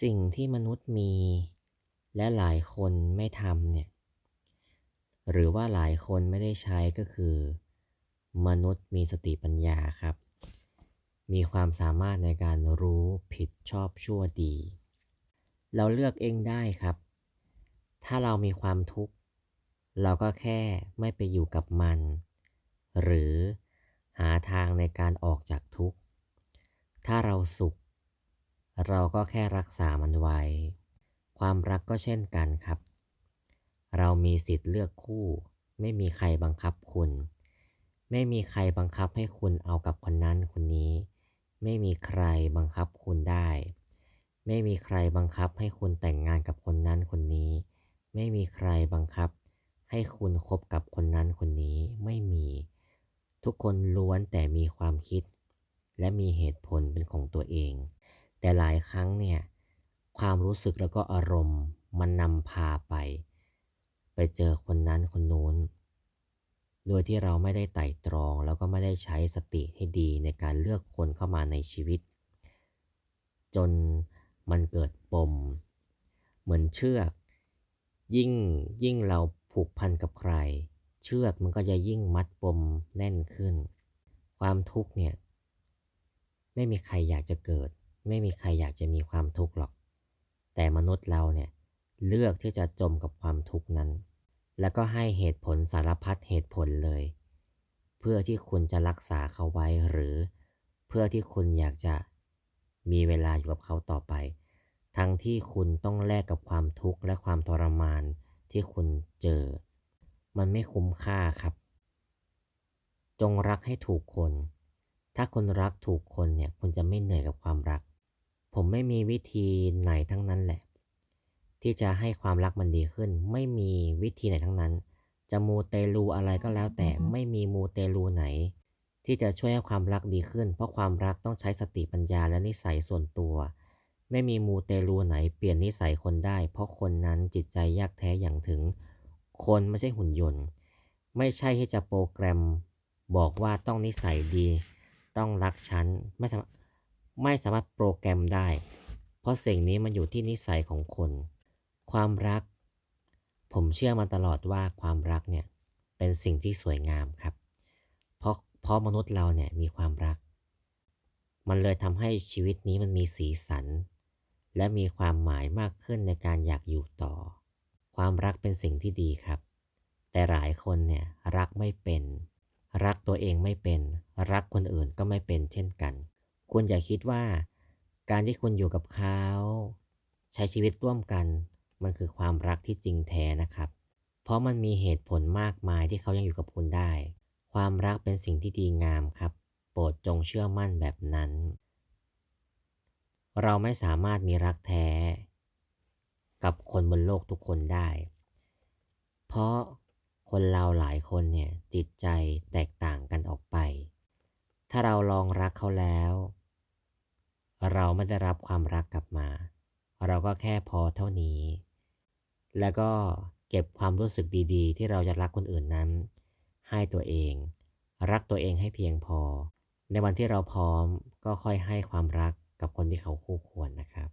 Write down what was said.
สิ่งที่มนุษย์มี และหลายคนไม่ทำเนี่ย หรือว่าหลายคนไม่ได้ใช้ก็คือ มนุษย์มีสติปัญญาครับ มีความสามารถในการรู้ผิดชอบชั่วดี เราเลือกเองได้ครับ ถ้าเรามีความทุกข์ เราก็แค่ไม่ไปอยู่กับมัน หรือหาทางในการออกจากทุกข์ ถ้าเราสุข เราก็แค่รักษามันไว้ ความรักก็เช่นกันครับ เรามีสิทธิ์เลือกคู่ ไม่มีใครบังคับคุณ ไม่มีใครบังคับให้คุณเอากับคนนั้นคนนี้ ไม่มีใครบังคับคุณได้ ไม่มีใครบังคับให้คุณแต่งงานกับคนนั้นคนนี้ ไม่มีใครบังคับ ให้คุณคบกับคนนั้นคนนี้ไม่มี ทุกคนล้วนแต่มีความคิด และมีเหตุผลเป็นของตัวเอง แต่หลายครั้งเนี่ยความรู้สึกแล้วก็อารมณ์มันนำพาไป ไปเจอคนนั้นคนนู้น โดยที่เราไม่ได้ไต่ตรอง แล้วก็ไม่ได้ใช้สติให้ดีในการเลือกคนเข้ามาในชีวิต จนมันเกิดปม เหมือนเชือก ยิ่งยิ่งเราผูกพันกับใคร เชือกมันก็จะยิ่งมัดปมแน่นขึ้น ความทุกข์เนี่ย ไม่มีใครอยากจะเกิด ไม่มีใครอยากจะมีความทุกข์หรอก แต่มนุษย์เราเนี่ยเลือกที่จะจมกับความทุกข์นั้น แล้วก็ให้เหตุผลสารพัดเหตุผลเลย เพื่อที่คุณจะรักษาเขาไว้หรือ เพื่อที่คุณอยากจะมีเวลาอยู่กับเขาต่อไป ทั้งที่คุณต้องแลกกับความทุกข์และความทรมานที่คุณเจอ มันไม่คุ้มค่าครับ จงรักให้ถูกคน ถ้าคุณรักถูกคนเนี่ยคุณจะไม่เหนื่อยกับความรัก ผมไม่มีวิธีไหนทั้งนั้นแหละ ที่จะให้ความรักมันดีขึ้น ไม่มีวิธีไหนทั้งนั้น จะมูเตลูอะไรก็แล้วแต่ไม่มีมูเตลูไหน ที่จะช่วยให้ความรักดีขึ้น เพราะความรักต้องใช้สติปัญญาและนิสัยส่วนตัว ไม่มีมูเตลูไหนเปลี่ยนนิสัยคนได้ เพราะคนนั้นจิตใจยากแท้อย่างถึง คนไม่ใช่หุ่นยนต์ ไม่ใช่ที่จะโปรแกรมบอกว่าต้องนิสัยดี ต้องรักฉันไม่สามารถ ไม่สามารถโปรแกรมได้ เพราะสิ่งนี้มันอยู่ที่นิสัยของคน ความรัก ผมเชื่อมาตลอดว่าความรักเนี่ยเป็นสิ่งที่สวยงามครับ เพราะเพราะมนุษย์เราเนี่ยมีความรัก มันเลยทำให้ชีวิตนี้มันมีสีสัน และมีความหมายมากขึ้นในการอยากอยู่ต่อ ความรักเป็นสิ่งที่ดีครับ แต่หลายคนเนี่ยรักไม่เป็น รักตัวเองไม่เป็น รักคนอื่นก็ไม่เป็นเช่นกัน คุณอย่าคิดว่า การที่คุณอยู่กับเขาใช้ชีวิตร่วมกัน มันคือความรักที่จริงแท้นะครับ เพราะมันมีเหตุผลมากมายที่เขายังอยู่กับคุณได้ ความรักเป็นสิ่งที่ดีงามครับ โปรดจงเชื่อมั่นแบบนั้น เราไม่สามารถมีรักแท้ กับคนบนโลกทุกคนได้ เพราะคนเราหลายคนเนี่ยจิตใจแตกต่างกันออกไป ถ้าเราลองรักเขาแล้ว เราไม่ได้รับความรักกลับมา เราก็แค่พอเท่านี้ แล้วก็เก็บความรู้สึกดีๆ ที่เราจะรักคนอื่นนั้น ให้ตัวเอง รักตัวเองให้เพียงพอ ในวันที่เราพร้อมก็ค่อยให้ความรักกับคนที่เขาคู่ควรนะครับ